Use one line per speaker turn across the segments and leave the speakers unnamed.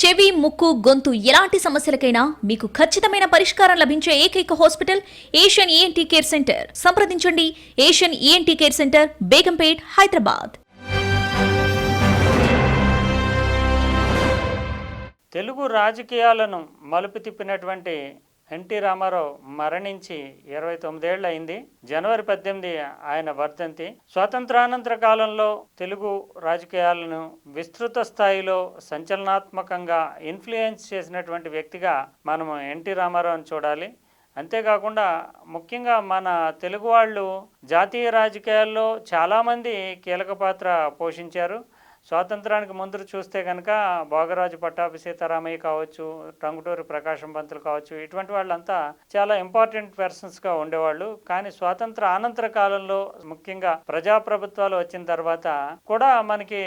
చెవి ముక్కు గొంతు ఎలాంటి సమస్యలకైనా మీకు ఖచ్చితమైన పరిష్కారం లభించే ఏకైక hospital Asian ENT care centre. సంప్రదించండి. Asian ENT care centre Begumpet Hyderabad.
Telugu రాజకీయాలను మలుపు తిప్పినటువంటి ఎన్టీ రామారావు మరణించి ఇరవై తొమ్మిదేళ్ళు అయింది. జనవరి పద్దెనిమిది ఆయన వర్ధంతి. స్వాతంత్రానంతర కాలంలో తెలుగు రాజకీయాలను విస్తృత స్థాయిలో సంచలనాత్మకంగా ఇన్ఫ్లుయెన్స్ చేసినటువంటి వ్యక్తిగా మనము ఎన్టీ రామారావుని చూడాలి. అంతేకాకుండా ముఖ్యంగా మన తెలుగు వాళ్ళు జాతీయ రాజకీయాల్లో చాలామంది కీలక పాత్ర పోషించారు. స్వాతంత్రానికి ముందు చూస్తే కనుక భోగరాజు పట్టాభి సీతారామయ్య కావచ్చు టంగుటూరి ప్రకాశం పంతులు కావచ్చు ఇటువంటి వాళ్ళంతా చాలా ఇంపార్టెంట్ పర్సన్స్గా ఉండేవాళ్ళు. కానీ స్వాతంత్ర అనంతర కాలంలో ముఖ్యంగా ప్రజాప్రభుత్వాలు వచ్చిన తర్వాత కూడా మనకి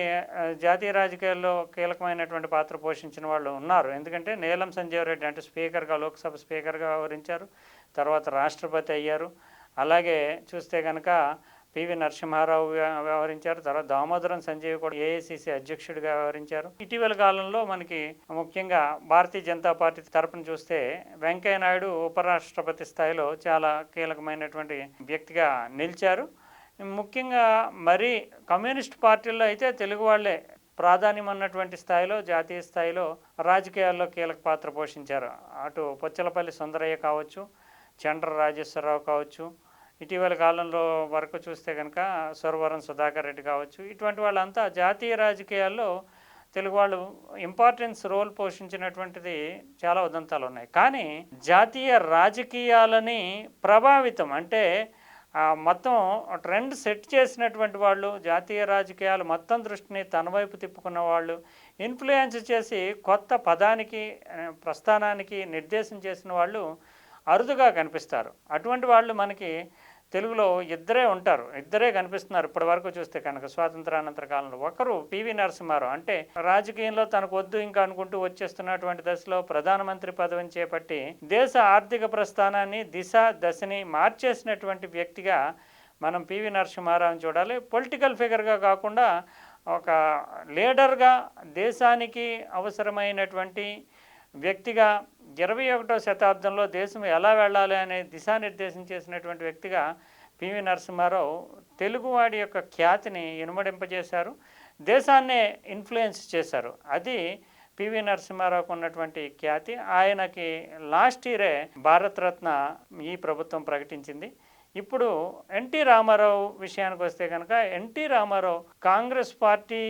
జాతీయ రాజకీయాల్లో కీలకమైనటువంటి పాత్ర పోషించిన వాళ్ళు ఉన్నారు. ఎందుకంటే నీలం సంజీవ్ రెడ్డి అంటే స్పీకర్గా లోక్సభ స్పీకర్గా వ్యవహరించారు. తర్వాత రాష్ట్రపతి అయ్యారు. అలాగే చూస్తే కనుక పివి నరసింహారావు వ్యవహరించారు. తర్వాత దామోదరం సంజయ్ కూడా ఏఐసిసి అధ్యక్షుడిగా వ్యవహరించారు. ఇటీవల కాలంలో మనకి ముఖ్యంగా భారతీయ జనతా పార్టీ తరపున చూస్తే వెంకయ్య నాయుడు ఉపరాష్ట్రపతి స్థాయిలో చాలా కీలకమైనటువంటి వ్యక్తిగా నిలిచారు. ముఖ్యంగా మరి కమ్యూనిస్ట్ పార్టీల్లో అయితే తెలుగు వాళ్ళే ప్రాధాన్యం అన్నటువంటి స్థాయిలో జాతీయ స్థాయిలో రాజకీయాల్లో కీలక పాత్ర పోషించారు. అటు పొచ్చలపల్లి సుందరయ్య కావచ్చు చండ్ర రాజేశ్వరరావు కావచ్చు ఇటీవల కాలంలో వరకు చూస్తే కనుక సురవరం సుధాకర్ రెడ్డి కావచ్చు ఇటువంటి వాళ్ళంతా జాతీయ రాజకీయాల్లో తెలుగు వాళ్ళు ఇంపార్టెన్స్ రోల్ పోషించినటువంటిది చాలా ఉదంతాలు ఉన్నాయి. కానీ జాతీయ రాజకీయాలని ప్రభావితం అంటే మొత్తం ట్రెండ్ సెట్ చేసినటువంటి వాళ్ళు జాతీయ రాజకీయాలు మొత్తం దృష్టిని తన వైపు తిప్పుకున్న వాళ్ళు ఇన్ఫ్లుయెన్స్ చేసి కొత్త పదానికి ప్రస్థానానికి నిర్దేశం చేసిన వాళ్ళు అరుదుగా కనిపిస్తారు. అటువంటి వాళ్ళు మనకి తెలుగులో ఇద్దరే ఉంటారు. ఇద్దరే కనిపిస్తున్నారు. ఇప్పటి వరకు చూస్తే కనుక స్వాతంత్రానంతర కాలంలో. ఒకరు పివి నరసింహారావు. అంటే రాజకీయంలో తనకు వద్దు ఇంకా అనుకుంటూ వచ్చేస్తున్నటువంటి దశలో ప్రధానమంత్రి పదవిని చేపట్టి దేశ ఆర్థిక ప్రస్థానాన్ని దిశ దశని మార్చేసినటువంటి వ్యక్తిగా మనం పివి నరసింహారావుని చూడాలి. పొలిటికల్ ఫిగర్గా కాకుండా ఒక లీడర్గా దేశానికి అవసరమైనటువంటి వ్యక్తిగా ఇరవై ఒకటో శతాబ్దంలో దేశం ఎలా వెళ్ళాలి అనే దిశానిర్దేశం చేసినటువంటి వ్యక్తిగా పివి నరసింహారావు తెలుగువాడి యొక్క ఖ్యాతిని ఇనుమడింపజేశారు దేశాన్నే ఇన్ఫ్లుయెన్స్ చేశారు. అది పివి నరసింహారావుకు ఉన్నటువంటి ఖ్యాతి. ఆయనకి లాస్ట్ ఇయరే భారతరత్న ఈ ప్రభుత్వం ప్రకటించింది. ఇప్పుడు ఎన్టీ రామారావు విషయానికి వస్తే కనుక ఎన్టీ రామారావు కాంగ్రెస్ పార్టీ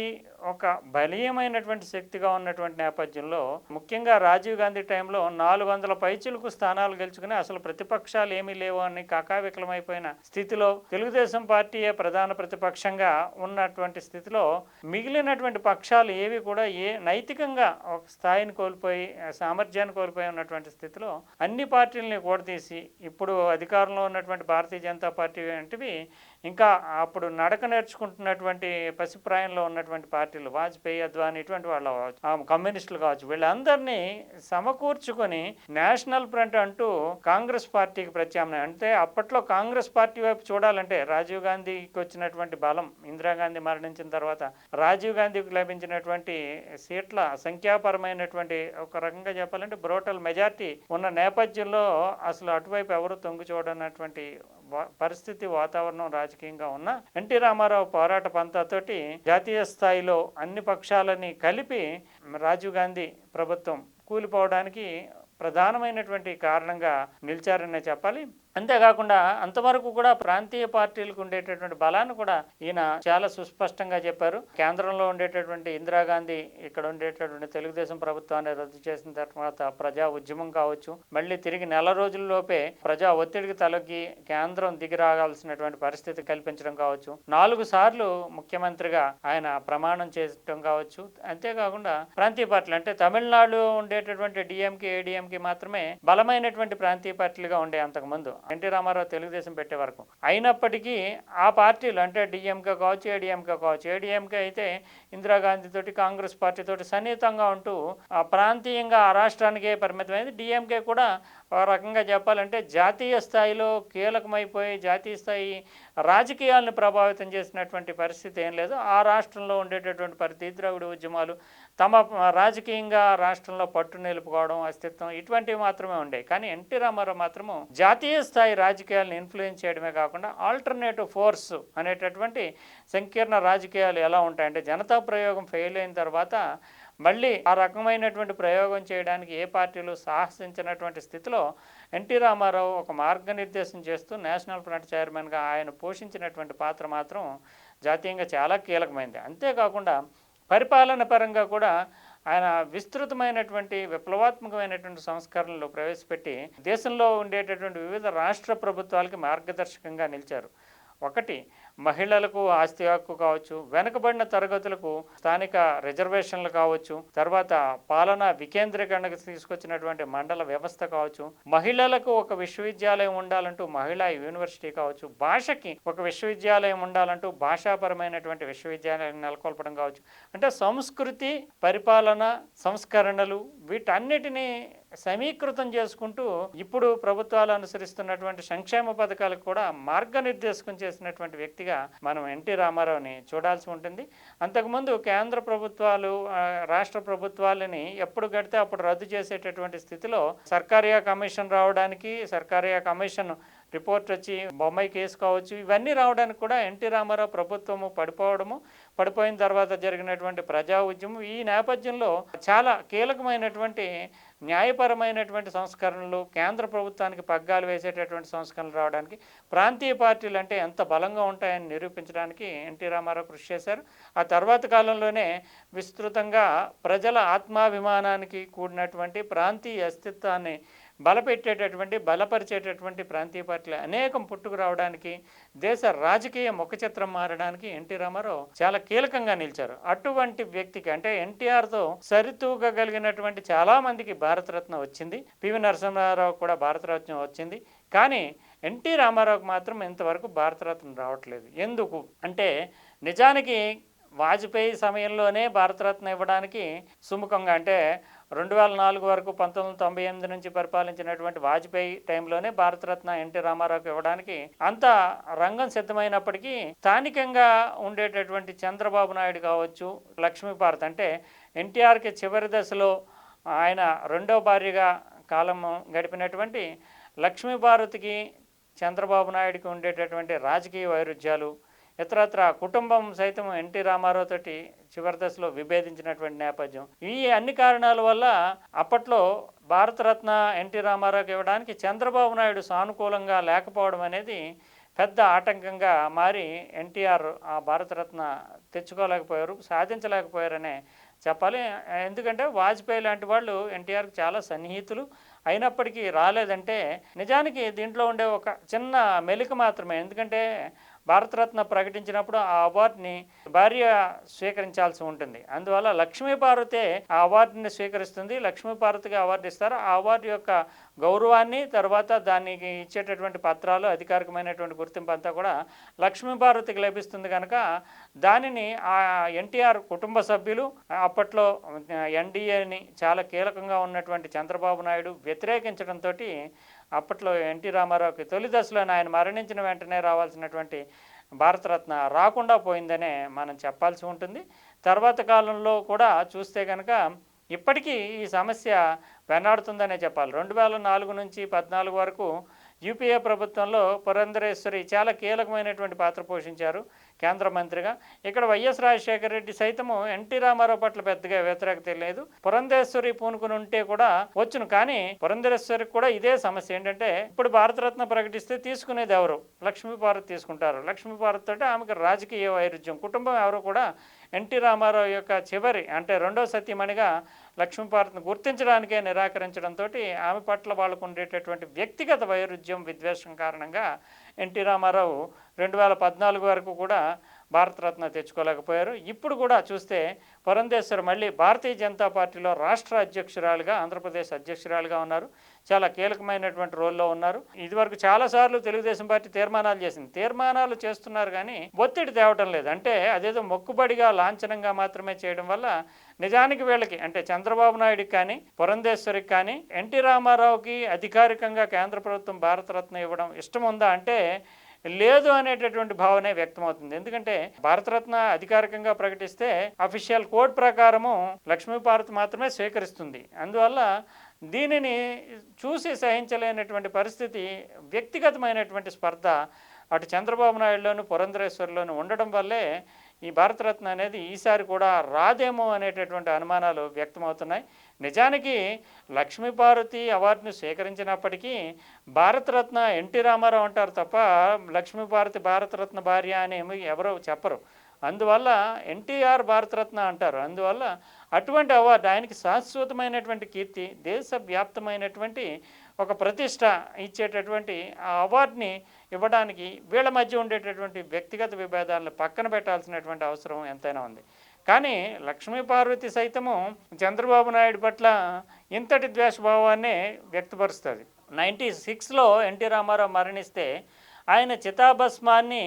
ఒక బలీయమైనటువంటి శక్తిగా ఉన్నటువంటి నేపథ్యంలో ముఖ్యంగా రాజీవ్ గాంధీ టైంలో నాలుగు వందల పైచులకు స్థానాలు గెలుచుకుని అసలు ప్రతిపక్షాలు ఏమీ లేవు అని కాకావికలమైపోయిన స్థితిలో తెలుగుదేశం పార్టీయే ప్రధాన ప్రతిపక్షంగా ఉన్నటువంటి స్థితిలో మిగిలినటువంటి పక్షాలు ఏవి కూడా ఏ నైతికంగా ఒక స్థాయిని కోల్పోయి సామర్థ్యాన్ని కోల్పోయి ఉన్నటువంటి స్థితిలో అన్ని పార్టీలని కూడదీసి ఇప్పుడు అధికారంలో ఉన్నటువంటి భారతీయ జనతా పార్టీ వంటివి ఇంకా అప్పుడు నడక నేర్చుకుంటున్నటువంటి పసిప్రాయంలో ఉన్నటువంటి పార్టీలు వాజ్పేయి అద్వాని ఇటువంటి వాళ్ళు కావచ్చు కమ్యూనిస్టులు కావచ్చు వీళ్ళందరినీ సమకూర్చుకొని నేషనల్ ఫ్రంట్ అంటూ కాంగ్రెస్ పార్టీకి ప్రత్యామ్నాయం. అంటే అప్పట్లో కాంగ్రెస్ పార్టీ వైపు చూడాలంటే రాజీవ్ గాంధీకి వచ్చినటువంటి బలం ఇందిరాగాంధీ మరణించిన తర్వాత రాజీవ్ గాంధీకి లభించినటువంటి సీట్ల సంఖ్యాపరమైనటువంటి ఒక రకంగా చెప్పాలంటే బ్రోటల్ మెజార్టీ ఉన్న నేపథ్యంలో అసలు అటువైపు ఎవరు తొంగి చూడనటువంటి పరిస్థితి వాతావరణం రాజకీయంగా ఉన్న ఎన్టీ రామారావు పోరాట పంతాతోటి జాతీయ స్థాయిలో అన్ని పక్షాలని కలిపి రాజీవ్ గాంధీ ప్రభుత్వం కూలిపోవడానికి ప్రధానమైనటువంటి కారణంగా నిలిచారనే చెప్పాలి. అంతేకాకుండా అంతవరకు కూడా ప్రాంతీయ పార్టీలకు ఉండేటటువంటి బలాన్ని కూడా ఈయన చాలా సుస్పష్టంగా చెప్పారు. కేంద్రంలో ఉండేటటువంటి ఇందిరాగాంధీ ఇక్కడ ఉండేటటువంటి తెలుగుదేశం ప్రభుత్వాన్ని రద్దు చేసిన తర్వాత ప్రజా ఉద్యమం కావచ్చు మళ్ళీ తిరిగి నెల రోజుల్లోపే ప్రజా ఒత్తిడికి తలొగ్గి కేంద్రం దిగి రాగాల్సినటువంటి పరిస్థితి కల్పించడం కావచ్చు నాలుగు సార్లు ముఖ్యమంత్రిగా ఆయన ప్రమాణం చేయడం కావచ్చు. అంతేకాకుండా ప్రాంతీయ పార్టీలు అంటే తమిళనాడు ఉండేటటువంటి డిఎంకే ఏడిఎంకే మాత్రమే బలమైనటువంటి ప్రాంతీయ పార్టీలుగా ఉండే అంతకుముందు. ఎన్టీ రామారావు తెలుగుదేశం పెట్టే వరకు. అయినప్పటికీ ఆ పార్టీలు అంటే డిఎంకే కావచ్చు ఏడిఎంకే కావచ్చు ఏడిఎంకే అయితే ఇందిరాగాంధీతోటి కాంగ్రెస్ పార్టీతోటి సన్నిహితంగా ఉంటూ ఆ ప్రాంతీయంగా ఆ రాష్ట్రానికే పరిమితమైంది. డిఎంకే కూడా ఒక రకంగా చెప్పాలంటే జాతీయ స్థాయిలో కీలకమైపోయి జాతీయ స్థాయి రాజకీయాలను ప్రభావితం చేసినటువంటి పరిస్థితి ఏం లేదు. ఆ రాష్ట్రంలో ఉండేటటువంటి పరిధి ద్రవిడ ఉద్యమాలు తమ రాజకీయంగా రాష్ట్రంలో పట్టు నిలుపుకోవడం అస్తిత్వం ఇటువంటివి మాత్రమే ఉండేవి. కానీ ఎన్టీ రామారావు మాత్రము జాతీయ స్థాయి రాజకీయాలను ఇన్ఫ్లుయెన్స్ చేయడమే కాకుండా ఆల్టర్నేటివ్ ఫోర్స్ అనేటటువంటి సంకీర్ణ రాజకీయాలు ఎలా ఉంటాయంటే జనతా ప్రయోగం ఫెయిల్ అయిన తర్వాత మళ్ళీ ఆ రకమైనటువంటి ప్రయోగం చేయడానికి ఏ పార్టీలు సాహసించినటువంటి స్థితిలో ఎన్టీ రామారావు ఒక మార్గనిర్దేశం చేస్తూ నేషనల్ ఫ్రంట్ చైర్మన్గా ఆయన పోషించినటువంటి పాత్ర మాత్రం జాతీయంగా చాలా కీలకమైంది. అంతేకాకుండా పరిపాలన పరంగా కూడా ఆయన విస్తృతమైనటువంటి విప్లవాత్మకమైనటువంటి సంస్కరణలు ప్రవేశపెట్టి దేశంలో ఉండేటటువంటి వివిధ రాష్ట్ర ప్రభుత్వాలకి మార్గదర్శకంగా నిలిచారు. ఒకటి మహిళలకు ఆస్తి హక్కు కావచ్చు వెనుకబడిన తరగతులకు స్థానిక రిజర్వేషన్లు కావచ్చు తర్వాత పాలన వికేంద్రీకరణకు తీసుకొచ్చినటువంటి మండల వ్యవస్థ కావచ్చు మహిళలకు ఒక విశ్వవిద్యాలయం ఉండాలంటూ మహిళా యూనివర్సిటీ కావచ్చు భాషకి ఒక విశ్వవిద్యాలయం ఉండాలంటూ భాషాపరమైనటువంటి విశ్వవిద్యాలయం నెలకొల్పడం కావచ్చు. అంటే సంస్కృతి పరిపాలన సంస్కరణలు వీటన్నిటినీ సమీకృతం చేసుకుంటూ ఇప్పుడు ప్రభుత్వాలు అనుసరిస్తున్నటువంటి సంక్షేమ పథకాలకు కూడా మార్గనిర్దేశకం చేసినటువంటి వ్యక్తిగా మనం ఎన్టీ రామారావుని చూడాల్సి ఉంటుంది. అంతకుముందు కేంద్ర ప్రభుత్వాలు రాష్ట్ర ప్రభుత్వాలని ఎప్పుడు గడితే అప్పుడు రద్దు చేసేటటువంటి స్థితిలో సర్కారియా కమిషన్ రావడానికి సర్కారియా కమిషన్ రిపోర్ట్ వచ్చి బొమ్మాయి కేసు కావచ్చు ఇవన్నీ రావడానికి కూడా ఎన్టీ రామారావు ప్రభుత్వము పడిపోవడము పడిపోయిన తర్వాత జరిగినటువంటి ప్రజా ఉద్యమం ఈ నేపథ్యంలో చాలా కీలకమైనటువంటి న్యాయపరమైనటువంటి సంస్కరణలు కేంద్ర ప్రభుత్వానికి పగ్గాలు వేసేటటువంటి సంస్కరణలు రావడానికి ప్రాంతీయ పార్టీలు అంటే ఎంత బలంగా ఉంటాయని నిరూపించడానికి ఎన్టీ రామారావు కృషి చేశారు. ఆ తర్వాత కాలంలోనే విస్తృతంగా ప్రజల ఆత్మాభిమానానికి కూడినటువంటి ప్రాంతీయ అస్తిత్వాన్ని బలపెట్టేటటువంటి బలపరిచేటటువంటి ప్రాంతీయ పార్టీలు అనేకం పుట్టుకు రావడానికి దేశ రాజకీయ ముఖచిత్రం మారడానికి ఎన్టీ రామారావు చాలా కీలకంగా నిలిచారు. అటువంటి వ్యక్తికి అంటే ఎన్టీఆర్తో సరితూగగలిగినటువంటి చాలా మందికి భారతరత్న వచ్చింది. పివి నరసింహారావు కూడా భారతరత్న వచ్చింది. కానీ ఎన్టీ రామారావుకి మాత్రం ఇంతవరకు భారతరత్న రావట్లేదు. ఎందుకు? అంటే నిజానికి వాజ్పేయి సమయంలోనే భారతరత్న ఇవ్వడానికి సుముఖంగా అంటే రెండు వేల నాలుగు వరకు పంతొమ్మిది వందల తొంభై ఎనిమిది నుంచి పరిపాలించినటువంటి వాజ్పేయి టైంలోనే భారతరత్న ఎన్టీ రామారావుకి ఇవ్వడానికి అంత రంగం సిద్ధమైనప్పటికీ స్థానికంగా ఉండేటటువంటి చంద్రబాబు నాయుడు కావచ్చు లక్ష్మీభారత్ అంటే ఎన్టీఆర్కి చివరి దశలో ఆయన రెండో భార్యగా కాలం గడిపినటువంటి లక్ష్మీభారత్కి చంద్రబాబు నాయుడుకి ఉండేటటువంటి రాజకీయ వైరుధ్యాలు ఇతరత్ర కుటుంబం సైతం ఎన్టీ రామారావు తోటి చివరి దశలో విభేదించినటువంటి నేపథ్యం. ఈ అన్ని కారణాల వల్ల అప్పట్లో భారతరత్న ఎన్టీ రామారావుకి ఇవ్వడానికి చంద్రబాబు నాయుడు సానుకూలంగా లేకపోవడం అనేది పెద్ద ఆటంకంగా మారి ఎన్టీఆర్ ఆ భారతరత్న తెచ్చుకోలేకపోయారు సాధించలేకపోయారనే చెప్పాలి. ఎందుకంటే వాజ్పేయి లాంటి వాళ్ళు ఎన్టీఆర్కి చాలా సన్నిహితులు. అయినప్పటికీ రాలేదంటే నిజానికి దీంట్లో ఉండే ఒక చిన్న మెలిక మాత్రమే. ఎందుకంటే భారతరత్న ప్రకటించినప్పుడు ఆ అవార్డుని భార్య స్వీకరించాల్సి ఉంటుంది. అందువల్ల లక్ష్మీ పార్వతే ఆ అవార్డుని స్వీకరిస్తుంది. లక్ష్మీ పార్వతిగా అవార్డు ఇస్తారు. ఆ అవార్డు యొక్క గౌరవాన్ని తర్వాత దానికి ఇచ్చేటటువంటి పత్రాలు అధికారికమైనటువంటి గుర్తింపు అంతా కూడా లక్ష్మీభారతికి లభిస్తుంది కనుక దానిని ఆ ఎన్టీఆర్ కుటుంబ సభ్యులు అప్పట్లో ఎన్డీఏని చాలా కీలకంగా ఉన్నటువంటి చంద్రబాబు నాయుడు వ్యతిరేకించడంతో అప్పట్లో ఎన్టీ రామారావుకి తొలి దశలోనే ఆయన మరణించిన వెంటనే రావాల్సినటువంటి భారతరత్న రాకుండా పోయిందనే మనం చెప్పాల్సి ఉంటుంది. తర్వాత కాలంలో కూడా చూస్తే కనుక ఇప్పటికీ ఈ సమస్య వెన్నాడుతుందనే చెప్పాలి. రెండు వేల నాలుగు నుంచి పద్నాలుగు వరకు యూపీఏ ప్రభుత్వంలో పురంధరేశ్వరి చాలా కీలకమైనటువంటి పాత్ర పోషించారు కేంద్ర మంత్రిగా. ఇక్కడ వైఎస్ రాజశేఖర రెడ్డి సైతము ఎన్టీ రామారావు పట్ల పెద్దగా వ్యతిరేకత లేదు. పురంధేశ్వరి పూనుకుని ఉంటే కూడా వచ్చును. కానీ పురంధరేశ్వరికి కూడా ఇదే సమస్య ఏంటంటే ఇప్పుడు భారతరత్న ప్రకటిస్తే తీసుకునేది ఎవరు? లక్ష్మీ భారత్ తీసుకుంటారు. లక్ష్మీ భారత్ తోటి ఆమెకు రాజకీయ వైరుధ్యం కుటుంబం ఎవరు కూడా ఎన్టీ రామారావు యొక్క చివరి అంటే రెండో సతీమణిగా లక్ష్మీపార్వతిని గుర్తించడానికే నిరాకరించడంతో ఆమె పట్ల వాళ్ళకు ఉండేటటువంటి వ్యక్తిగత వైరుధ్యం విద్వేషం కారణంగా ఎన్టీ రామారావు రెండు వేల పద్నాలుగు వరకు కూడా భారతరత్న తెచ్చుకోలేకపోయారు. ఇప్పుడు కూడా చూస్తే పురంధేశ్వర్ మళ్ళీ భారతీయ జనతా పార్టీలో రాష్ట్ర అధ్యక్షురాలుగా ఆంధ్రప్రదేశ్ అధ్యక్షురాలుగా ఉన్నారు. చాలా కీలకమైనటువంటి రోల్లో ఉన్నారు. ఇదివరకు చాలాసార్లు తెలుగుదేశం పార్టీ తీర్మానాలు చేసింది. తీర్మానాలు చేస్తున్నారు కానీ ఒత్తిడి తేవటం లేదు. అంటే అదేదో మొక్కుబడిగా లాంఛనంగా మాత్రమే చేయడం వల్ల నిజానికి వీళ్ళకి అంటే చంద్రబాబు నాయుడుకి కానీ పురంధేశ్వరికి కానీ ఎన్టీ రామారావుకి అధికారికంగా కేంద్ర ప్రభుత్వం భారతరత్న ఇవ్వడం ఇష్టం ఉందా? అంటే లేదు అనేటటువంటి భావనే వ్యక్తమవుతుంది. ఎందుకంటే భారతరత్న అధికారికంగా ప్రకటిస్తే అఫీషియల్ కోడ్ ప్రకారము లక్ష్మీపార్వతి మాత్రమే స్వీకరిస్తుంది. అందువల్ల దీనిని చూసి సహించలేనటువంటి పరిస్థితి వ్యక్తిగతమైనటువంటి స్పర్ధ అటు చంద్రబాబు నాయుడులోను పురంధరేశ్వరిలోను ఉండడం వల్లే ఈ భారతరత్న అనేది ఈసారి కూడా రాదేమో అనేటటువంటి అనుమానాలు వ్యక్తమవుతున్నాయి. నిజానికి లక్ష్మీపార్వతి అవార్డును స్వీకరించినప్పటికీ భారతరత్న ఎన్టీ రామారావు అంటారు తప్ప లక్ష్మీపార్వతి భారతరత్న భార్య అని ఎవరో చెప్పరు. అందువల్ల ఎన్టీఆర్ భారతరత్న అంటారు. అందువల్ల అటువంటి అవార్డు ఆయనకి శాశ్వతమైనటువంటి కీర్తి దేశవ్యాప్తమైనటువంటి ఒక ప్రతిష్ట ఇచ్చేటటువంటి ఆ అవార్డుని ఇవ్వడానికి వీళ్ళ మధ్య ఉండేటటువంటి వ్యక్తిగత విభేదాలను పక్కన పెట్టాల్సినటువంటి అవసరం ఎంతైనా ఉంది. కానీ లక్ష్మీ పార్వతి సైతము చంద్రబాబు నాయుడు పట్ల ఇంతటి ద్వేషభావాన్ని వ్యక్తపరుస్తుంది. నైంటీ సిక్స్లో ఎన్టీ రామారావు మరణిస్తే ఆయన చితాభస్మాన్ని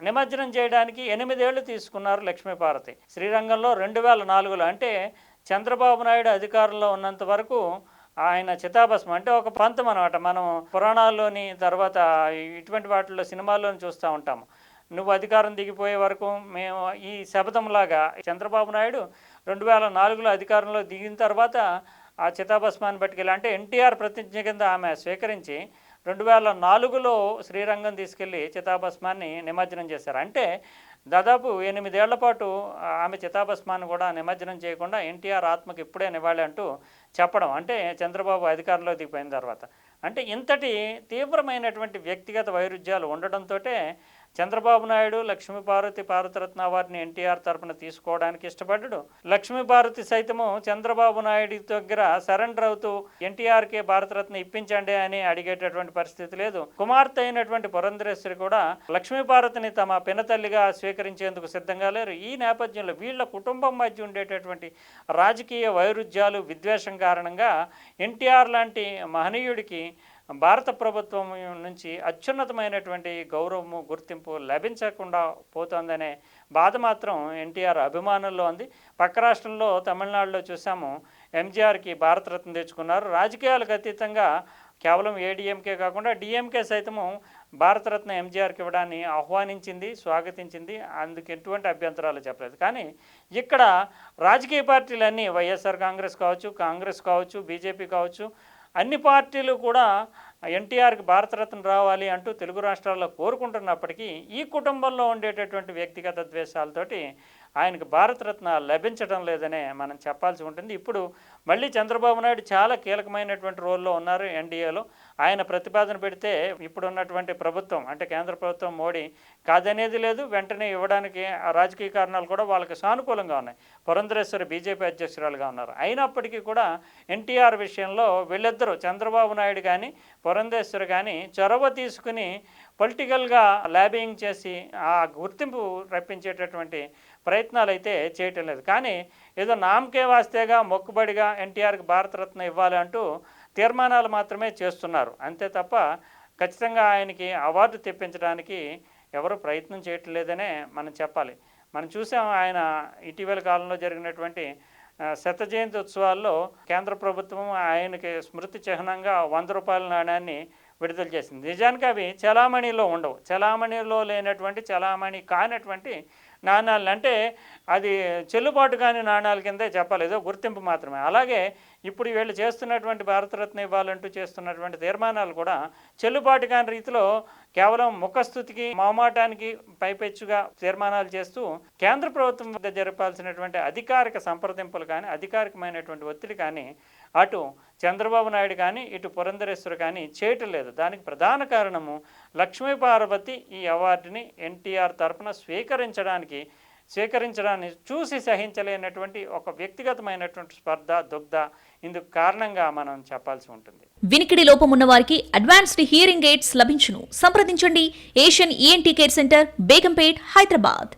నిమజ్జనం చేయడానికి ఎనిమిదేళ్ళు తీసుకున్నారు లక్ష్మీపార్వతి శ్రీరంగంలో రెండు వేల నాలుగులో అంటే చంద్రబాబు నాయుడు అధికారంలో ఉన్నంత వరకు ఆయన చితాభస్మం అంటే ఒక పంతం అనమాట మనం పురాణాల్లోని తర్వాత ఇటువంటి వాటిల్లో సినిమాల్లోని చూస్తూ ఉంటాము. నువ్వు అధికారం దిగిపోయే వరకు మేము ఈ శపథంలాగా చంద్రబాబు నాయుడు రెండు వేల నాలుగులో అధికారంలో దిగిన తర్వాత ఆ చితాభస్మాన్ని పట్టుకెళ్ళి అంటే ఎన్టీఆర్ ప్రతిజ్ఞ కింద ఆమె స్వీకరించి రెండు వేల నాలుగులో శ్రీరంగం తీసుకెళ్ళి చితాభస్మాన్ని నిమజ్జనం చేశారు. అంటే దాదాపు ఎనిమిదేళ్ళ పాటు ఆమె చితాభస్మాన్ని కూడా నిమజ్జనం చేయకుండా ఎన్టీఆర్ ఆత్మకి ఇప్పుడే నివాళి అంటూ చెప్పడం అంటే చంద్రబాబు అధికారంలో దిగిపోయిన తర్వాత. అంటే ఇంతటి తీవ్రమైనటువంటి వ్యక్తిగత వైరుధ్యాలు ఉండడంతో చంద్రబాబు నాయుడు లక్ష్మీ పార్వతి భారతరత్న అవార్డుని ఎన్టీఆర్ తరపున తీసుకోవడానికి ఇష్టపడ్డాడు. లక్ష్మీ పార్వతి సైతము చంద్రబాబు నాయుడు దగ్గర సరెండర్ అవుతూ ఎన్టీఆర్కే భారతరత్న ఇప్పించండి అని అడిగేటటువంటి పరిస్థితి లేదు. కుమార్తె అయినటువంటి పురంధరేశ్వరి కూడా లక్ష్మీ పార్వతిని తమ పినతల్లిగా స్వీకరించేందుకు సిద్ధంగా లేరు. ఈ నేపథ్యంలో వీళ్ళ కుటుంబం మధ్య ఉండేటటువంటి రాజకీయ వైరుధ్యాలు విద్వేషం కారణంగా ఎన్టీఆర్ లాంటి మహనీయుడికి భారత ప్రభుత్వం నుంచి అత్యున్నతమైనటువంటి గౌరవము గుర్తింపు లభించకుండా పోతోందనే బాధ మాత్రం ఎన్టీఆర్ అభిమానుల్లో ఉంది. పక్క రాష్ట్రంలో తమిళనాడులో చూసాము ఎంజీఆర్కి భారతరత్న తెచ్చుకున్నారు. రాజకీయాలకు అతీతంగా కేవలం ఏడీఎంకే కాకుండా డిఎంకే సైతము భారతరత్న ఎంజీఆర్కి ఇవ్వడాన్ని ఆహ్వానించింది స్వాగతించింది. అందుకు ఎటువంటి అభ్యంతరాలు చెప్పలేదు. కానీ ఇక్కడ రాజకీయ పార్టీలన్నీ వైఎస్ఆర్ కాంగ్రెస్ కావచ్చు కాంగ్రెస్ కావచ్చు బీజేపీ కావచ్చు అన్ని పార్టీలు కూడా ఎన్టీఆర్కి భారతరత్న రావాలి అంటూ తెలుగు రాష్ట్రాల్లో కోరుకుంటున్నప్పటికీ ఈ కుటుంబంలో ఉండేటటువంటి వ్యక్తిగత ద్వేషాలతోటి ఆయనకు భారతరత్న లభించడం లేదనే మనం చెప్పాల్సి ఉంటుంది. ఇప్పుడు మళ్ళీ చంద్రబాబు నాయుడు చాలా కీలకమైనటువంటి రోల్లో ఉన్నారు ఎన్డీఏలో. ఆయన ప్రతిపాదన పెడితే ఇప్పుడున్నటువంటి ప్రభుత్వం అంటే కేంద్ర ప్రభుత్వం మోడీ కాదనేది లేదు. వెంటనే ఇవ్వడానికి ఆ రాజకీయ కారణాలు కూడా వాళ్ళకి సానుకూలంగా ఉన్నాయి. పురంధరేశ్వరి బీజేపీ అధ్యక్షురాలుగా ఉన్నారు. అయినప్పటికీ కూడా ఎన్టీఆర్ విషయంలో వీళ్ళిద్దరూ చంద్రబాబు నాయుడు కానీ పురంధేశ్వరి కానీ చొరవ తీసుకుని పొలిటికల్గా ల్యాబింగ్ చేసి ఆ గుర్తింపు రప్పించేటటువంటి ప్రయత్నాలు అయితే చేయటం లేదు. కానీ ఏదో నామకే వాస్తేగా మొక్కుబడిగా ఎన్టీఆర్కి భారతరత్న ఇవ్వాలి అంటూ తీర్మానాలు మాత్రమే చేస్తున్నారు. అంతే తప్ప ఖచ్చితంగా ఆయనకి అవార్డు తెప్పించడానికి ఎవరు ప్రయత్నం చేయటం లేదనే మనం చెప్పాలి. మనం చూసాం ఆయన ఇటీవల కాలంలో జరిగినటువంటి శత జయంతి ఉత్సవాల్లో కేంద్ర ప్రభుత్వం ఆయనకి స్మృతి చిహ్నంగా వంద రూపాయల నాణ్యాన్ని విడుదల చేసింది. నిజానికి అవి చలామణిలో ఉండవు. చలామణిలో లేనటువంటి చలామణి కానటువంటి నాణాలను అంటే అది చెల్లుబాటు కాని నాణాల కిందే చెప్పాలి. ఏదో గుర్తింపు మాత్రమే. అలాగే ఇప్పుడు వీళ్ళు చేస్తున్నటువంటి భారతరత్న ఇవ్వాలంటూ చేస్తున్నటువంటి తీర్మానాలు కూడా చెల్లుబాటు కాని రీతిలో కేవలం ముఖస్థుతికి మామాటానికి పైపెచ్చుగా తీర్మానాలు చేస్తూ కేంద్ర ప్రభుత్వం వద్ద జరపాల్సినటువంటి అధికారిక సంప్రదింపులు కానీ అధికారికమైనటువంటి ఒత్తిడి కానీ అటు చంద్రబాబు నాయుడు కానీ ఇటు పురంధరేశ్వరు కానీ చేయటం లేదు దానికి ప్రధాన కారణము లక్ష్మీ పార్వతి ఈ అవార్డుని ఎన్టీఆర్ తరఫున స్వీకరించడానికి స్వీకరించడాన్ని చూసి సహించలేనటువంటి ఒక వ్యక్తిగతమైనటువంటి స్పర్ధ దుగ్ధ ఇందుకు కారణంగా మనం చెప్పాల్సి ఉంటుంది.
వినికిడి లోపం ఉన్న వారికి అడ్వాన్స్డ్ హియరింగ్ ఎయిడ్స్ లభించును. సంప్రదించండి. Asian ENT care centre Begumpet Hyderabad